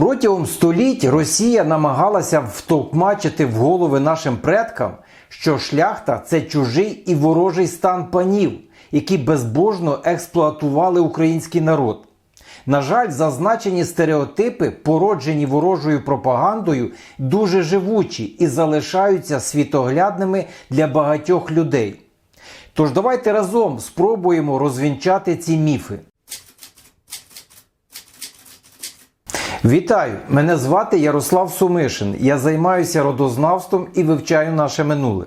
Протягом століть Росія намагалася втовкмачити в голови нашим предкам, що шляхта це чужий і ворожий стан панів, які безбожно експлуатували український народ. На жаль, зазначені стереотипи, породжені ворожою пропагандою, дуже живучі і залишаються світоглядними для багатьох людей. Тож давайте разом спробуємо розвінчати ці міфи. Вітаю! Мене звати Ярослав Сумишин. Я займаюся родознавством і вивчаю наше минуле.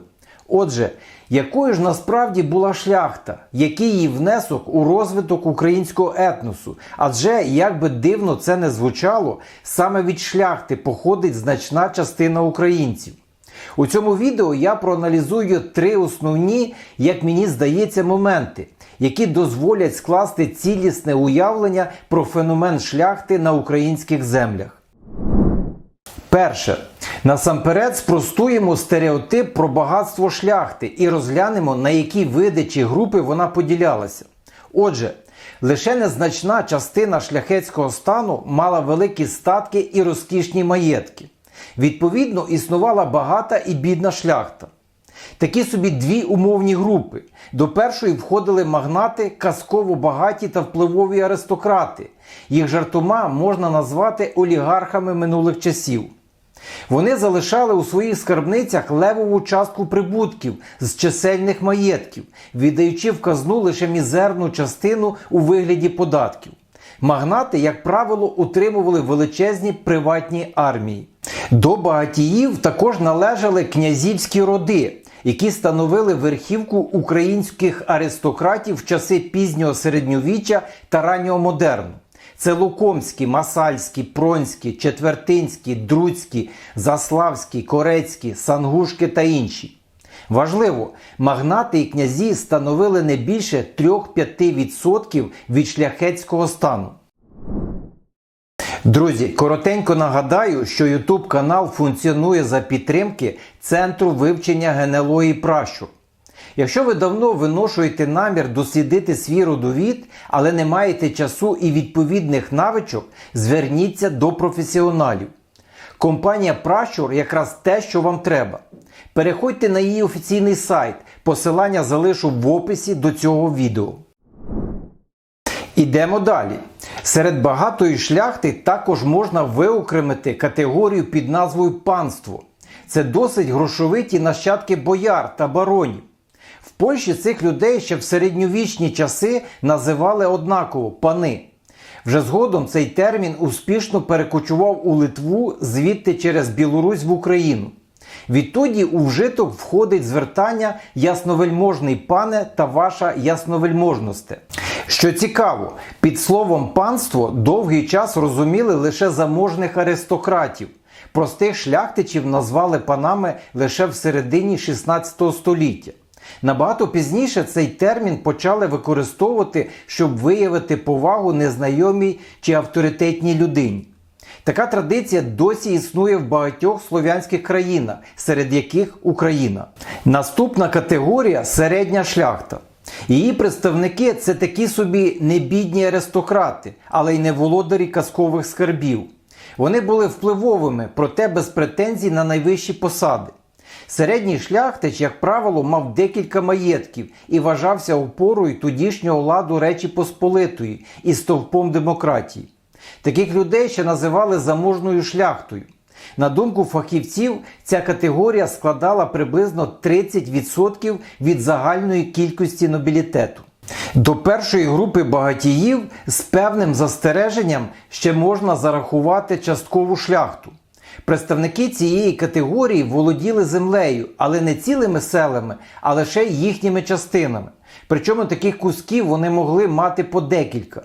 Отже, якою ж насправді була шляхта, який її внесок у розвиток українського етносу? Адже, як би дивно це не звучало, саме від шляхти походить значна частина українців. У цьому відео я проаналізую три основні, як мені здається, моменти, які дозволять скласти цілісне уявлення про феномен шляхти на українських землях. Перше. Насамперед спростуємо стереотип про багатство шляхти і розглянемо, на які види чи групи вона поділялася. Отже, лише незначна частина шляхетського стану мала великі статки і розкішні маєтки. Відповідно, існувала багата і бідна шляхта. Такі собі дві умовні групи. До першої входили магнати, казково багаті та впливові аристократи. Їх жартома можна назвати олігархами минулих часів. Вони залишали у своїх скарбницях левову частку прибутків з чисельних маєтків, віддаючи в казну лише мізерну частину у вигляді податків. Магнати, як правило, утримували величезні приватні армії. До багатіїв також належали князівські роди, які становили верхівку українських аристократів в часи пізнього середньовіччя та раннього модерну. Це Лукомські, Масальські, Пронські, Четвертинські, Друцькі, Заславські, Корецькі, Сангушки та інші. Важливо, магнати і князі становили не більше 3-5% від шляхетського стану. Друзі, коротенько нагадаю, що YouTube канал функціонує за підтримки Центру вивчення генеалогії пращур. Якщо ви давно виношуєте намір дослідити свій родовід, але не маєте часу і відповідних навичок, зверніться до професіоналів. Компанія Пращур якраз те, що вам треба. Переходьте на її офіційний сайт, посилання залишу в описі до цього відео. Ідемо далі. Серед багатої шляхти також можна виокремити категорію під назвою панство. Це досить грошовиті нащадки бояр та баронів. В Польщі цих людей ще в середньовічні часи називали однаково пани. Вже згодом цей термін успішно перекочував у Литву звідти через Білорусь в Україну. Відтоді у вжиток входить звертання ясновельможний пане та ваша ясновельможносте. Що цікаво, під словом панство довгий час розуміли лише заможних аристократів. Простих шляхтичів назвали панами лише в середині 16 століття. Набагато пізніше цей термін почали використовувати, щоб виявити повагу незнайомій чи авторитетній людині. Така традиція досі існує в багатьох слов'янських країнах, серед яких Україна. Наступна категорія середня шляхта. Її представники це такі собі небідні аристократи, але й не володарі казкових скарбів. Вони були впливовими, проте без претензій на найвищі посади. Середній шляхтич, як правило, мав декілька маєтків і вважався опорою тодішнього ладу Речі Посполитої і стовпом демократії. Таких людей ще називали заможною шляхтою. На думку фахівців, ця категорія складала приблизно 30% від загальної кількості нобілітету. До першої групи багатіїв з певним застереженням ще можна зарахувати часткову шляхту. Представники цієї категорії володіли землею, але не цілими селами, а лише їхніми частинами. Причому таких кусків вони могли мати по декілька.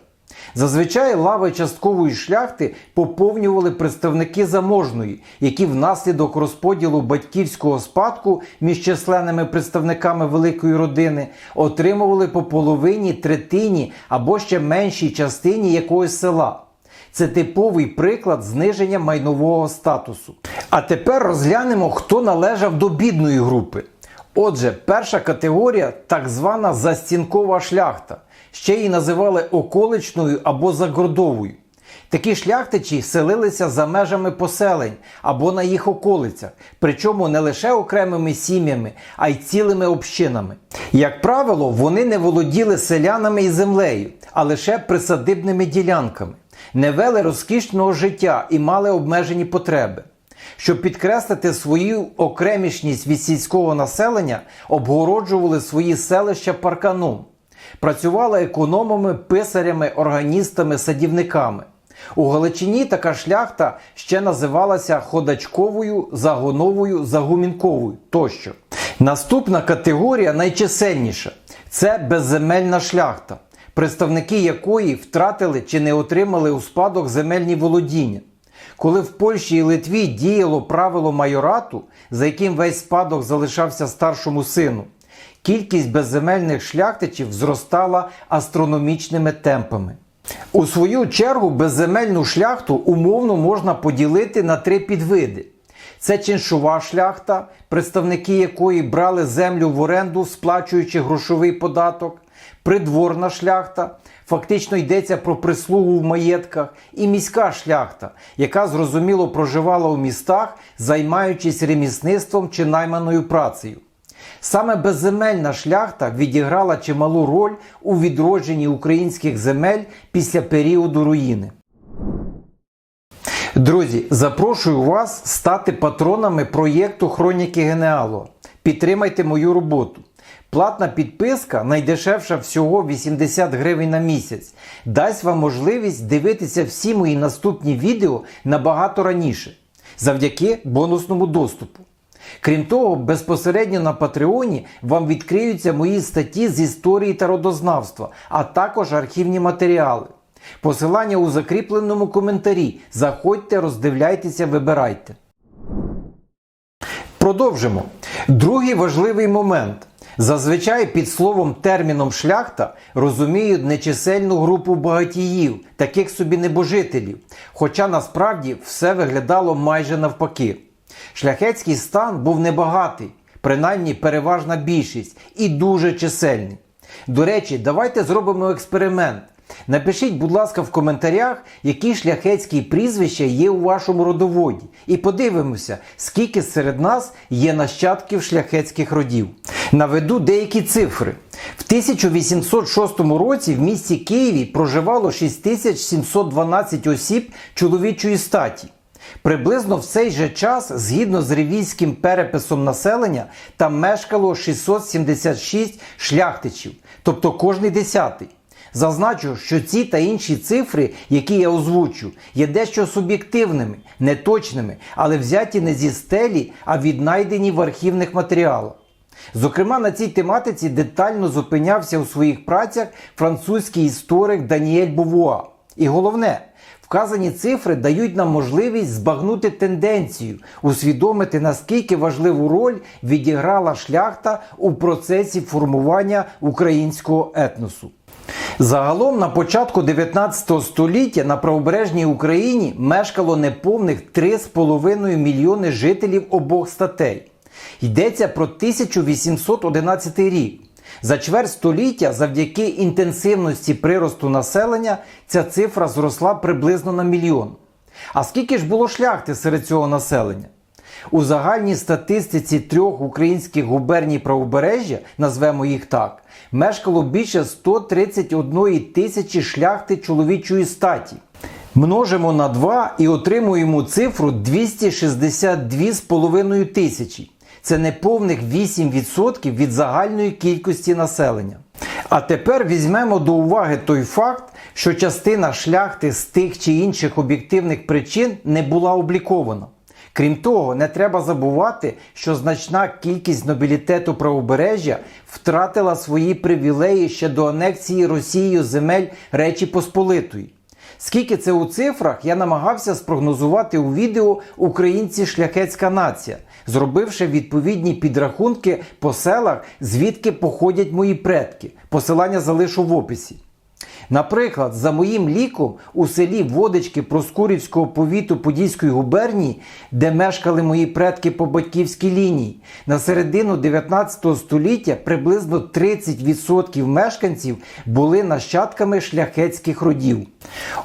Зазвичай лави часткової шляхти поповнювали представники заможної, які внаслідок розподілу батьківського спадку між численними представниками великої родини отримували по половині, третині або ще меншій частині якогось села. Це типовий приклад зниження майнового статусу. А тепер розглянемо, хто належав до бідної групи. Отже, перша категорія так звана застінкова шляхта. Ще її називали околичною або загородовою. Такі шляхтичі селилися за межами поселень або на їх околицях, причому не лише окремими сім'ями, а й цілими общинами. Як правило, вони не володіли селянами і землею, а лише присадибними ділянками, не вели розкішного життя і мали обмежені потреби. Щоб підкреслити свою окремішність від сільського населення, обгороджували свої селища парканом, працювали економами, писарями, органістами, садівниками. У Галичині така шляхта ще називалася ходачковою, загоновою, загумінковою тощо. Наступна категорія найчисельніша це безземельна шляхта, представники якої втратили чи не отримали у спадок земельні володіння. Коли в Польщі і Литві діяло правило майорату, за яким весь спадок залишався старшому сину, кількість безземельних шляхтичів зростала астрономічними темпами. У свою чергу безземельну шляхту умовно можна поділити на три підвиди. Це чиншова шляхта, представники якої брали землю в оренду, сплачуючи грошовий податок, придворна шляхта, фактично йдеться про прислугу в маєтках, і міська шляхта, яка зрозуміло проживала у містах, займаючись ремісництвом чи найманою працею. Саме безземельна шляхта відіграла чималу роль у відродженні українських земель після періоду руїни. Друзі, запрошую вас стати патронами проєкту Хроніки Генеалу. Підтримайте мою роботу. Платна підписка, найдешевша всього 80 гривень на місяць, дасть вам можливість дивитися всі мої наступні відео набагато раніше, завдяки бонусному доступу. Крім того, безпосередньо на Патреоні вам відкриються мої статті з історії та родознавства, а також архівні матеріали. Посилання у закріпленому коментарі. Заходьте, роздивляйтеся, вибирайте. Продовжимо. Другий важливий момент. Зазвичай під словом терміном шляхта розуміють нечисельну групу багатіїв, таких собі небожителів, хоча насправді все виглядало майже навпаки. Шляхетський стан був небагатий, принаймні переважна більшість, і дуже чисельний. До речі, давайте зробимо експеримент. Напишіть, будь ласка, в коментарях, які шляхетські прізвища є у вашому родоводі, і подивимося, скільки серед нас є нащадків шляхетських родів. Наведу деякі цифри. В 1806 році в місті Києві проживало 6712 осіб чоловічої статі. Приблизно в цей же час, згідно з ревізьким переписом населення, там мешкало 676 шляхтичів, тобто кожний десятий. Зазначу, що ці та інші цифри, які я озвучу, є дещо суб'єктивними, неточними, але взяті не зі стелі, а віднайдені в архівних матеріалах. Зокрема, на цій тематиці детально зупинявся у своїх працях французький історик Даніель Бувуа. І головне, вказані цифри дають нам можливість збагнути тенденцію, усвідомити наскільки важливу роль відіграла шляхта у процесі формування українського етносу. Загалом на початку 19 століття на правобережній Україні мешкало неповних 3,5 мільйони жителів обох статей. Йдеться про 1811 рік. За чверть століття, завдяки інтенсивності приросту населення, ця цифра зросла приблизно на мільйон. А скільки ж було шляхти серед цього населення? У загальній статистиці трьох українських губерній правобережжя, назвемо їх так, мешкало більше 131 тисячі шляхти чоловічої статі. Множимо на 2 і отримуємо цифру 262,5 тисячі. Це неповних 8% від загальної кількості населення. А тепер візьмемо до уваги той факт, що частина шляхти з тих чи інших об'єктивних причин не була облікована. Крім того, не треба забувати, що значна кількість нобілітету правобережжя втратила свої привілеї ще до анексії Росією земель Речі Посполитої. Скільки це у цифрах, я намагався спрогнозувати у відео Українці шляхетська нація, зробивши відповідні підрахунки по селах, звідки походять мої предки. Посилання залишу в описі. Наприклад, за моїм ліком у селі Водички Проскурівського повіту Подільської губернії, де мешкали мої предки по батьківській лінії, на середину 19 століття приблизно 30% мешканців були нащадками шляхетських родів.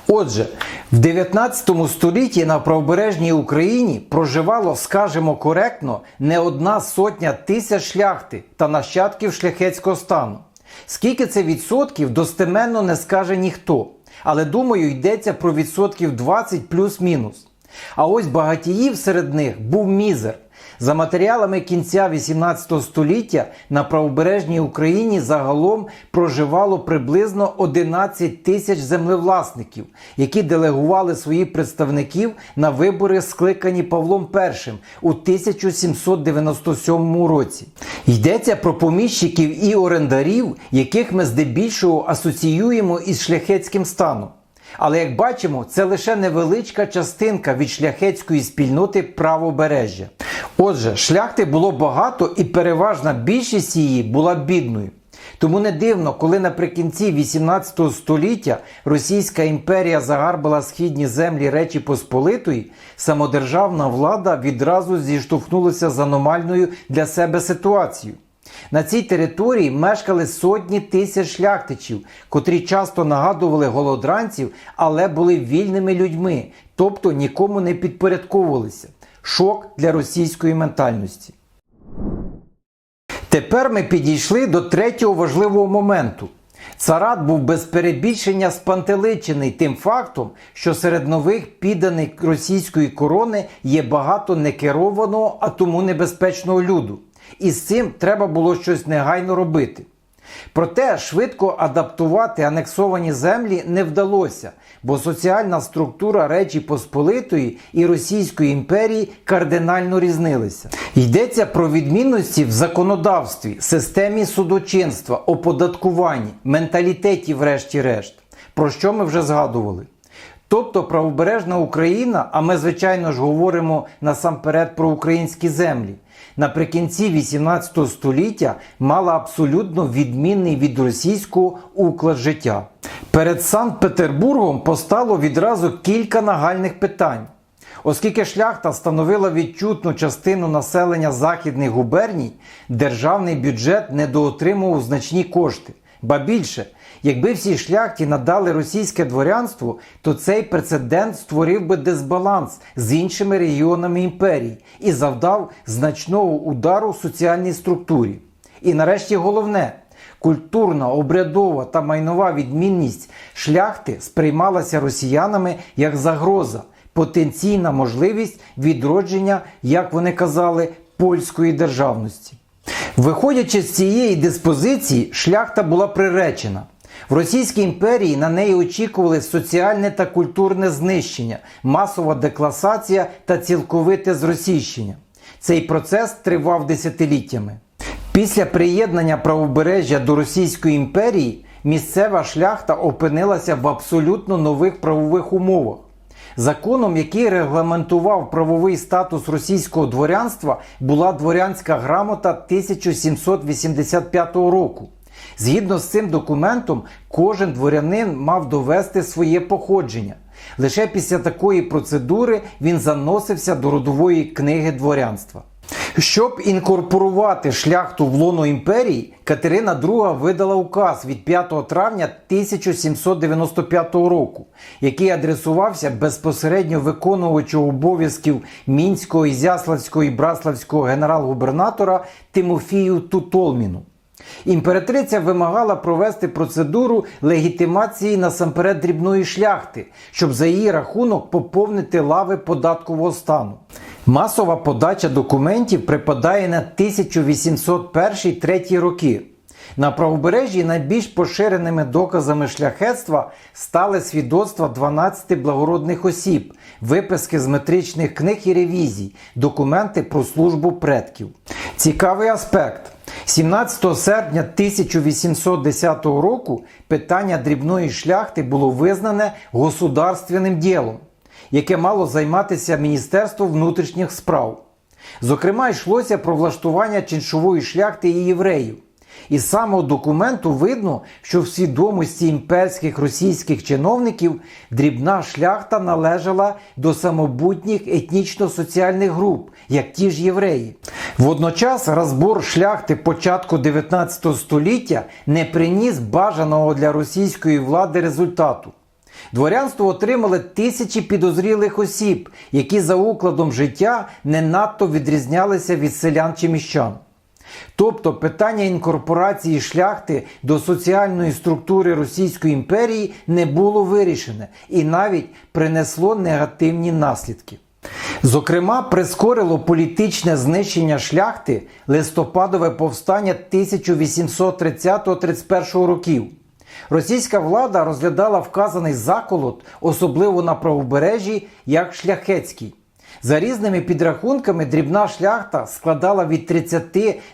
Отже, в 19 столітті на правобережній Україні проживало, скажімо коректно, не одна сотня тисяч шляхти та нащадків шляхетського стану. Скільки це відсотків, достеменно не скаже ніхто. Але думаю, йдеться про відсотків 20 плюс-мінус. А ось багатіїв серед них був мізер. За матеріалами кінця 18 століття на правобережній Україні загалом проживало приблизно 11 тисяч землевласників, які делегували своїх представників на вибори, скликані Павлом І у 1797 році. Йдеться про поміщиків і орендарів, яких ми здебільшого асоціюємо із шляхетським станом. Але як бачимо, це лише невеличка частинка від шляхетської спільноти правобережжя. Отже, шляхти було багато і переважна більшість її була бідною. Тому не дивно, коли наприкінці 18 століття Російська імперія загарбала східні землі Речі Посполитої, самодержавна влада відразу зіштовхнулася з аномальною для себе ситуацією. На цій території мешкали сотні тисяч шляхтичів, котрі часто нагадували голодранців, але були вільними людьми, тобто нікому не підпорядковувалися. Шок для російської ментальності. Тепер ми підійшли до третього важливого моменту. Царат був без перебільшення спантеличений тим фактом, що серед нових підданих російської корони є багато некерованого, а тому небезпечного люду. І з цим треба було щось негайно робити. Проте швидко адаптувати анексовані землі не вдалося, бо соціальна структура Речі Посполитої і Російської імперії кардинально різнилися. Йдеться про відмінності в законодавстві, системі судочинства, оподаткуванні, менталітеті, врешті-решт, про що ми вже згадували. Тобто правобережна Україна, а ми, звичайно ж, говоримо насамперед про українські землі, наприкінці 18 століття мала абсолютно відмінний від російського уклад життя. Перед Санкт-Петербургом постало відразу кілька нагальних питань. Оскільки шляхта становила відчутну частину населення західних губерній, державний бюджет недоотримував значні кошти. Ба більше, якби всій шляхті надали російське дворянство, то цей прецедент створив би дисбаланс з іншими регіонами імперії і завдав значного удару соціальній структурі. І нарешті головне. Культурна, обрядова та майнова відмінність шляхти сприймалася росіянами як загроза, потенційна можливість відродження, як вони казали, польської державності. Виходячи з цієї диспозиції, шляхта була приречена. В Російській імперії на неї очікували соціальне та культурне знищення, масова декласація та цілковите зросійщення. Цей процес тривав десятиліттями. Після приєднання правобережжя до Російської імперії місцева шляхта опинилася в абсолютно нових правових умовах. Законом, який регламентував правовий статус російського дворянства, була дворянська грамота 1785 року. Згідно з цим документом, кожен дворянин мав довести своє походження. Лише після такої процедури він заносився до родової книги дворянства. Щоб інкорпорувати шляхту в лоно імперії, Катерина II видала указ від 5 травня 1795 року, який адресувався безпосередньо виконувачу обов'язків мінського, ізяславського і браславського генерал-губернатора Тимофію Тутолміну. Імператриця вимагала провести процедуру легітимації насамперед дрібної шляхти, щоб за її рахунок поповнити лави податкового стану. Масова подача документів припадає на 1801-3 роки. На правобережжі найбільш поширеними доказами шляхетства стали свідоцтва 12 благородних осіб, виписки з метричних книг і ревізій, документи про службу предків. Цікавий аспект. 17 серпня 1810 року питання дрібної шляхти було визнане государственним ділом, яке мало займатися Міністерство внутрішніх справ. Зокрема, йшлося про влаштування чиншової шляхти і євреїв. Із самого документу видно, що в свідомості імперських російських чиновників дрібна шляхта належала до самобутніх етнічно-соціальних груп, як ті ж євреї. Водночас розбор шляхти початку 19 століття не приніс бажаного для російської влади результату. Дворянство отримали тисячі підозрілих осіб, які за укладом життя не надто відрізнялися від селян чи міщан. Тобто питання інкорпорації шляхти до соціальної структури Російської імперії не було вирішене і навіть принесло негативні наслідки. Зокрема, прискорило політичне знищення шляхти листопадове повстання 1830-31 років. Російська влада розглядала вказаний заколот, особливо на правобережжі, як шляхетський. За різними підрахунками, дрібна шляхта складала від 30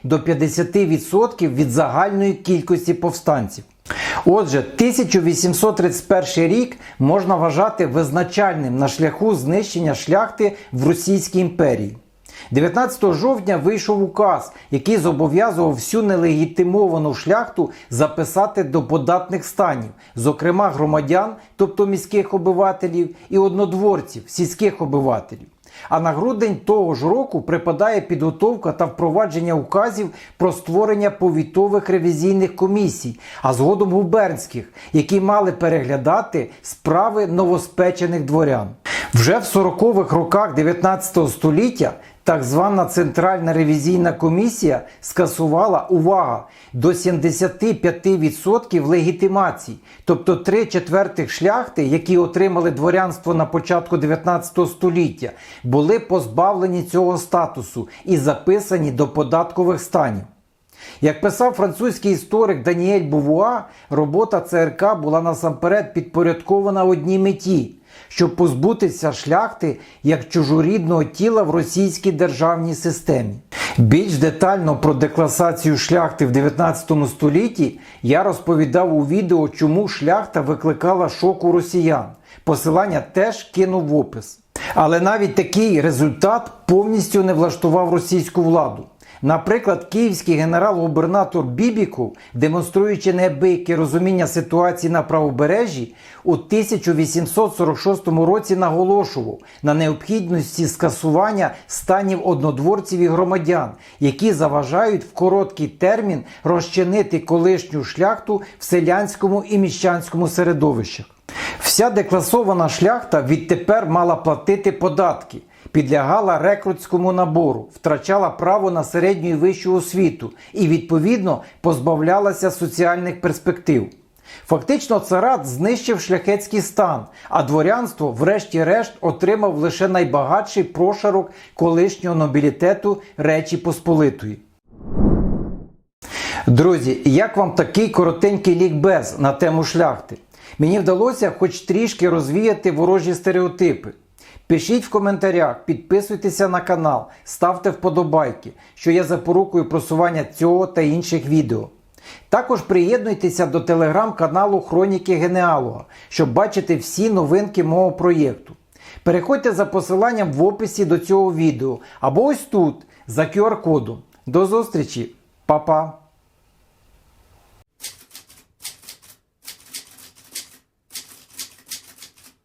до 50% від загальної кількості повстанців. Отже, 1831 рік можна вважати визначальним на шляху знищення шляхти в Російській імперії. 19 жовтня вийшов указ, який зобов'язував всю нелегітимовану шляхту записати до податних станів, зокрема громадян, тобто міських обивателів, і однодворців, сільських обивателів. А на грудень того ж року припадає підготовка та впровадження указів про створення повітових ревізійних комісій, а згодом губернських, які мали переглядати справи новоспечених дворян. Вже в 40-х роках 19 століття так звана Центральна ревізійна комісія скасувала увага до 75% легітимацій, тобто 3 четвертих шляхти, які отримали дворянство на початку 19 століття, були позбавлені цього статусу і записані до податкових станів. Як писав французький історик Даніель Бувуа, робота ЦРК була насамперед підпорядкована одній меті, щоб позбутися шляхти як чужорідного тіла в російській державній системі. Більш детально про декласацію шляхти в 19 столітті я розповідав у відео, чому шляхта викликала шок у росіян. Посилання теж кинув в опис. Але навіть такий результат повністю не влаштував російську владу. Наприклад, київський генерал-губернатор Бібіков, демонструючи неабияке розуміння ситуації на правобережжі, у 1846 році наголошував на необхідності скасування станів однодворців і громадян, які заважають в короткий термін розчинити колишню шляхту в селянському і міщанському середовищах. Вся декласована шляхта відтепер мала платити податки, підлягала рекрутському набору, втрачала право на середню і вищу освіту і, відповідно, позбавлялася соціальних перспектив. Фактично, царат знищив шляхетський стан, а дворянство, врешті-решт, отримав лише найбагатший прошарок колишнього нобілітету Речі Посполитої. Друзі, як вам такий коротенький лікбез на тему шляхти? Мені вдалося хоч трішки розвіяти ворожі стереотипи. Пишіть в коментарях, підписуйтеся на канал, ставте вподобайки, що є запорукою просування цього та інших відео. Також приєднуйтеся до телеграм-каналу Хроніки Генеалога, щоб бачити всі новинки мого проєкту. Переходьте за посиланням в описі до цього відео або ось тут за QR-кодом. До зустрічі, Па-па!